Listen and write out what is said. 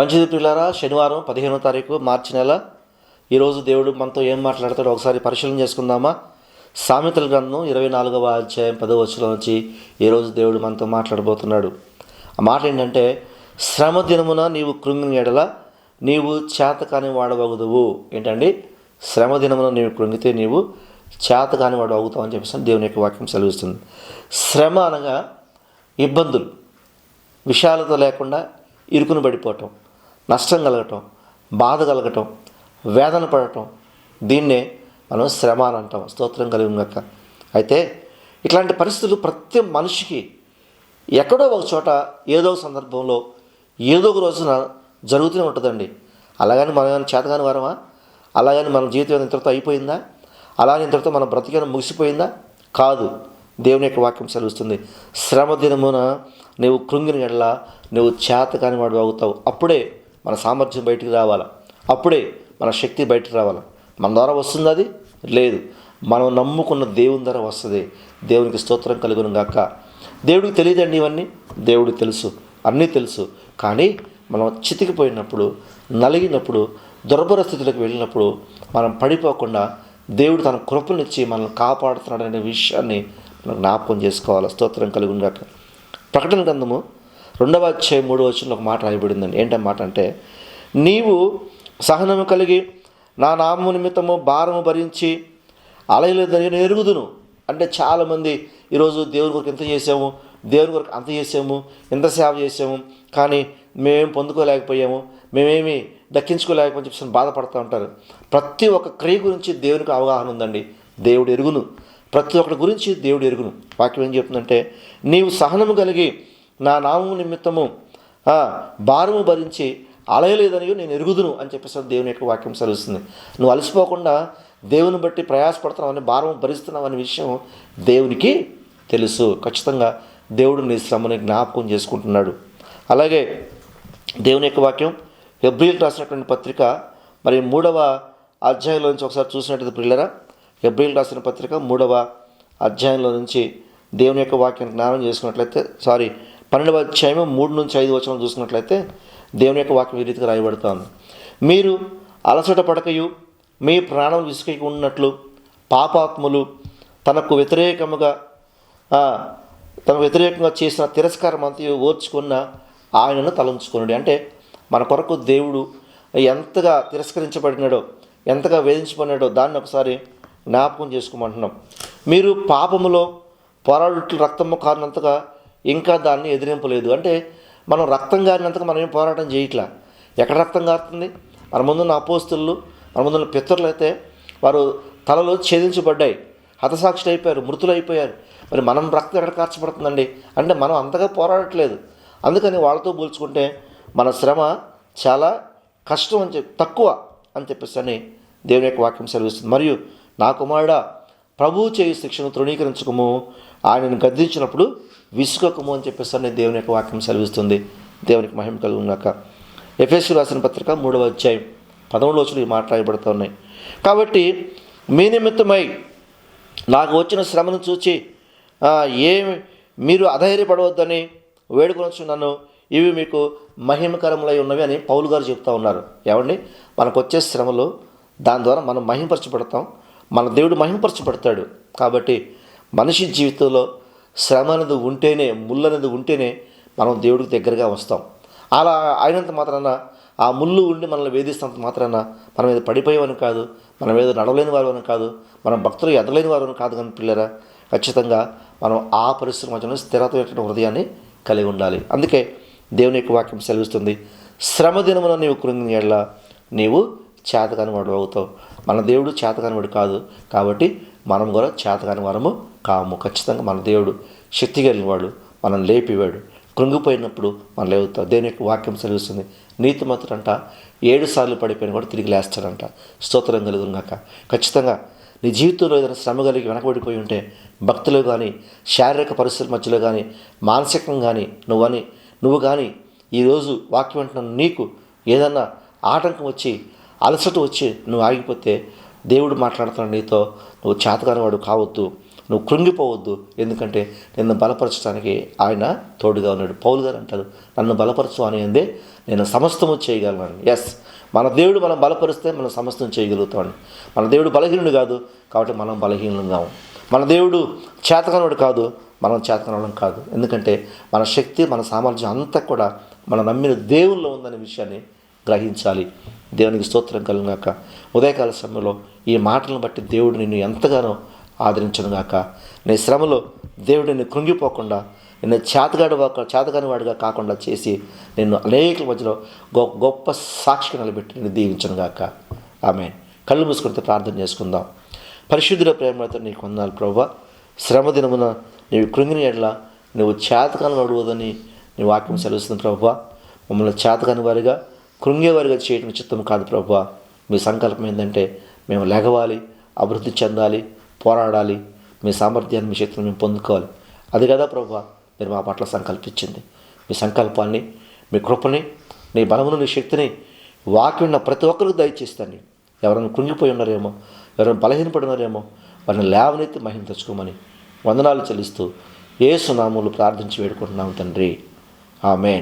మంచిది పిల్లరా శనివారం పదిహేనో తారీఖు మార్చి నెల. ఈరోజు దేవుడు మనతో ఏం మాట్లాడతాడో ఒకసారి పరిశీలన చేసుకుందామా? సామెతల గ్రంథం ఇరవై నాలుగవ అధ్యాయం పదవ వచ్చిన నుంచి ఈరోజు దేవుడు మనతో మాట్లాడబోతున్నాడు. ఆ మాట ఏంటంటే శ్రమ దినమున నీవు కృంగిన ఎడల నీవు చేతకాని వాడవగదువు. ఏంటండి? శ్రమ దినమున నీవు కృంగితే నీవు చేతకాని వాడు అవుతావు అని చెప్పేసి దేవుని యొక్క వాక్యం సెలవిస్తుంది. శ్రమ అనగా ఇబ్బందులు విషయాలతో లేకుండా ఇరుకును పడిపోవటం. నష్టం కలగటం బాధ కలగటం వేదన పడటం దీన్నే మనం శ్రమ అని అంటాం. స్తోత్రం కలిగి గక్క అయితే ఇట్లాంటి పరిస్థితులు ప్రతి మనిషికి ఎక్కడో ఒక చోట ఏదో ఒక సందర్భంలో ఏదో ఒక రోజున జరుగుతూనే ఉంటుందండి. అలాగని మనం ఏమైనా చేతగాని వారమా? అలాగని మన జీవితం ఇంతటితో అయిపోయిందా? అలాగే ఇంతటితో మన బ్రతికైనా ముగిసిపోయిందా? కాదు. దేవుని యొక్క వాక్యం సెలవుస్తుంది. శ్రమ దినమున నువ్వు కృంగిన ఎడల నువ్వు చేతకాని వాడు అవుతావు. అప్పుడే మన సామర్థ్యం బయటికి రావాలి? అప్పుడే మన శక్తి బయటకు రావాలి? మన ద్వారా వస్తుంది అది? లేదు. మనం నమ్ముకున్న దేవుని ద్వారా వస్తుంది. దేవునికి స్తోత్రం కలుగును గాక. దేవుడికి తెలియదండి ఇవన్నీ? దేవుడికి తెలుసు. అన్నీ తెలుసు. కానీ మనం చితికిపోయినప్పుడు నలిగినప్పుడు దుర్భర స్థితిలోకి వెళ్ళినప్పుడు మనం పడిపోకుండా దేవుడు తన కృపనిచ్చి మనల్ని కాపాడుతున్నాడనే విషయాన్ని మనం జ్ఞాపకం చేసుకోవాలి? స్తోత్రం కలుగును గాక. ప్రకటన గ్రంథము రెండవ అధ్యాయం మూడవ వచ్చిన ఒక మాట రాయబడిందండి. ఏంటన్న మాట అంటే నీవు సహనము కలిగి నా నామము నిమిత్తము భారము భరించి అలయలేదని నేను ఎరుగుదును. అంటే చాలామంది ఈరోజు దేవుని కొరకు ఎంత చేసాము దేవుని కొరకు అంత చేసాము ఎంత సేవ చేసాము కానీ మేమేం పొందుకోలేకపోయాము మేమేమి దక్కించుకోలేకపోయి చెప్పి బాధపడుతూ ఉంటారు. ప్రతి ఒక్క క్రియ గురించి దేవునికి అవగాహన ఉందండి. దేవుడు ఎరుగును. ప్రతి ఒక్కటి గురించి దేవుడు ఎరుగును. వాక్యం ఏం చెప్తుందంటే నీవు సహనము కలిగి నా నామము నిమిత్తము భారము భరించి అలయలేదనియో నేను ఎరుగుదును అని చెప్పేసి దేవుని యొక్క వాక్యం సెలవుస్తుంది. నువ్వు అలసిపోకుండా దేవుని బట్టి ప్రయాసపడుతున్నావని భారం భరిస్తున్నావు అనే విషయం దేవునికి తెలుసు. ఖచ్చితంగా దేవుడు నీ శ్రమని జ్ఞాపకం చేసుకుంటున్నాడు. అలాగే దేవుని యొక్క వాక్యం ఎబ్రిల్ రాసినటువంటి పత్రిక మరి మూడవ అధ్యాయంలో నుంచి ఒకసారి చూసినట్టు పిల్లరా ఎబ్రిల్ రాసిన పత్రిక మూడవ అధ్యాయంలో నుంచి దేవుని యొక్క వాక్యం జ్ఞానం చేసుకున్నట్లయితే సారీ పన్నెండవ అధ్యాయం మూడు నుంచి ఐదు వచనం చూసినట్లయితే దేవుని యొక్క వాక్యం ఈ రీతిగా రాయబడుతోంది. మీరు అలసట పడకయు మీ ప్రాణం విసుకై ఉన్నట్లు పాపాత్ములు తనకు వ్యతిరేకముగా తనకు తన వ్యతిరేకంగా చేసిన తిరస్కారం అంతా ఓర్చుకున్న ఆయనను తలంచుకున్నాడు అంటే మన కొరకు దేవుడు ఎంతగా తిరస్కరించబడినాడో ఎంతగా వేధించబడినాడో దాన్ని ఒకసారి జ్ఞాపకం చేసుకోమంటున్నాం. మీరు పాపములో పోరాడుట్లు రక్తము కారణంతగా ఇంకా దాన్ని ఎదిరింపలేదు. అంటే మనం రక్తం కారినంతగా మనం ఏం పోరాటం చేయట్లా? ఎక్కడ రక్తం కారుతుంది మన ముందున్న అపోస్తులు మన ముందున్న పితరులు అయితే వారు తలలు ఛేదించబడ్డాయి. హతసాక్షులు అయిపోయారు మృతులు అయిపోయారు. మరి మనం రక్తం ఎక్కడ కార్చబడుతుందండి? అంటే మనం అంతగా పోరాడట్లేదు. అందుకని వాళ్ళతో పోల్చుకుంటే మన శ్రమ చాలా కష్టం అని చెప్పి తక్కువ అని చెప్పేసి అని దేవుని యొక్క వాక్యం సెలవిస్తుంది. మరియు నా కుమారుడా ప్రభువు చేయి శిక్షను తృణీకరించకము ఆయనను గద్దించినప్పుడు విసుకకము అని చెప్పేసి దేవుని యొక్క వాక్యం సెలవిస్తుంది. దేవునికి మహిమ కలుగునాక ఎఫ్ఎస్సి రాసిన పత్రిక మూడవ అధ్యాయం పదమూడు రోజులు ఈ ఉన్నాయి కాబట్టి మీ నిమిత్తమై నాకు వచ్చిన శ్రమను చూచి ఏ ఏమి మీరు అధైర్యపడవద్దని వేడుకొనొచ్చున్నాను. ఇవి మీకు మహిమకరములై ఉన్నవి అని పౌలు గారు చెప్తా ఉన్నారు. ఏమండి? మనకు వచ్చే శ్రమలు దాని ద్వారా మనం మహిమపరచబడతాం. మన దేవుడు మహిమపరచబడతాడు. కాబట్టి మనిషి జీవితంలో శ్రమ అనేది ఉంటేనే ముళ్ళు అనేది ఉంటేనే మనం దేవుడికి దగ్గరగా వస్తాం. అలా అయినంత మాత్రాన ఆ ముళ్ళు ఉండి మనల్ని వేధిస్తున్నంత మాత్రాన మనం ఏదో పడిపోయేవని కాదు మన మీద నడవలేని వారు అని కాదు మనం భక్తులు ఎదలేని వారు అని కాదు కానీ పిల్లరా ఖచ్చితంగా మనం ఆ పరిస్థితుల మధ్యలో స్థిరతమైనటువంటి హృదయాన్ని కలిగి ఉండాలి. అందుకే దేవుని యొక్క వాక్యం సెలవిస్తుంది శ్రమ దినమున నీవు కృంగిన ఎడల నీవు చేతకాని వాడు అవుతావు మన దేవుడు చేతకానివాడు కాదు. కాబట్టి మనం కూడా చేతకాని వరము కాము. ఖచ్చితంగా మన దేవుడు శక్తి కలిగిన వాడు మనం లేపివాడు. కృంగిపోయినప్పుడు మనం లేవుతాం దేని యొక్క వాక్యం నీతి నీతిమంతుడంట ఏడు సార్లు పడిపోయిన కూడా తిరిగి లేస్తాడంట. స్తోత్రం కలుగుగాక ఖచ్చితంగా నీ జీవితంలో ఏదైనా శ్రమ కలిగి వెనకబడిపోయి ఉంటే భక్తులు కానీ శారీరక పరిస్థితుల మధ్యలో కానీ మానసికంగా కానీ నువ్వని నువ్వు కానీ ఈరోజు వాక్యం అంటున్న నీకు ఏదన్నా ఆటంకం వచ్చి అలసట వచ్చి నువ్వు ఆగిపోతే దేవుడు మాట్లాడుతున్నాడు నీతో నువ్వు చేతకానివాడు కావద్దు నువ్వు కృంగిపోవద్దు ఎందుకంటే నిన్ను బలపరచడానికి ఆయన తోడుగా ఉన్నాడు. పౌలు గారు అంటారు నన్ను బలపరచు అనేదే నేను సమస్తము చేయగలను. ఎస్ మన దేవుడు మనం బలపరిస్తే మనం సమస్తం చేయగలుగుతామని మన దేవుడు బలహీనుడు కాదు కాబట్టి మనం బలహీనం కాము మన దేవుడు చేతకనుడు కాదు మనం చేతకనడం కాదు. ఎందుకంటే మన శక్తి మన సామర్థ్యం అంతా కూడా మనం నమ్మిన దేవుల్లో ఉందనే విషయాన్ని గ్రహించాలి. దేవునికి స్తోత్రం కలుగాక ఉదయకాల సమయంలో ఈ మాటలను బట్టి దేవుడు నిన్ను ఎంతగానో ఆదరించనుగాక నీ శ్రమలో దేవుడు నిన్ను కృంగిపోకుండా నిన్ను చేతగాడు చేతగాని వాడిగా కాకుండా చేసి నిన్ను అనేక మధ్యలో గొ- గొప్ప సాక్షిగా నిలబెట్టి నిన్ను దీవించనుగాక ఆమె కళ్ళు మూసుకుంటే ప్రార్థన చేసుకుందాం. పరిశుద్ధుల ప్రేమతో నీకు వందాలు ప్రభా. శ్రమ దినమున నీవు కృంగిని ఎడలా నువ్వు చేతకాలను అడుగుదని నీ వాక్యం సెలవుస్తుంది ప్రభు. మమ్మల్ని చేతకాని వారిగా కృంగేవారిగా చేయటం చిత్తం కాదు ప్రభు మీ సంకల్పం ఏంటంటే మేము లెగవాలి అభివృద్ధి చెందాలి పోరాడాలి మీ సామర్థ్యాన్ని మీ శక్తిని మేము పొందుకోవాలి. అది కదా ప్రభు మీరు మా పట్ల సంకల్పించింది. మీ సంకల్పాన్ని మీ కృపని నీ బలమును నీ శక్తిని వాక్యం ఉన్న ప్రతి ఒక్కరికి దయచేస్తాను ఎవరైనా కృంగిపోయి ఉన్నారేమో ఎవరైనా బలహీనపడి ఉన్నారేమో వారిని లేవనెత్తి మహిమ తెచ్చుకోమని వందనాలు చెల్లిస్తూ ఏ సునాములు ప్రార్థించి వేడుకుంటున్నాం తండ్రి. ఆమె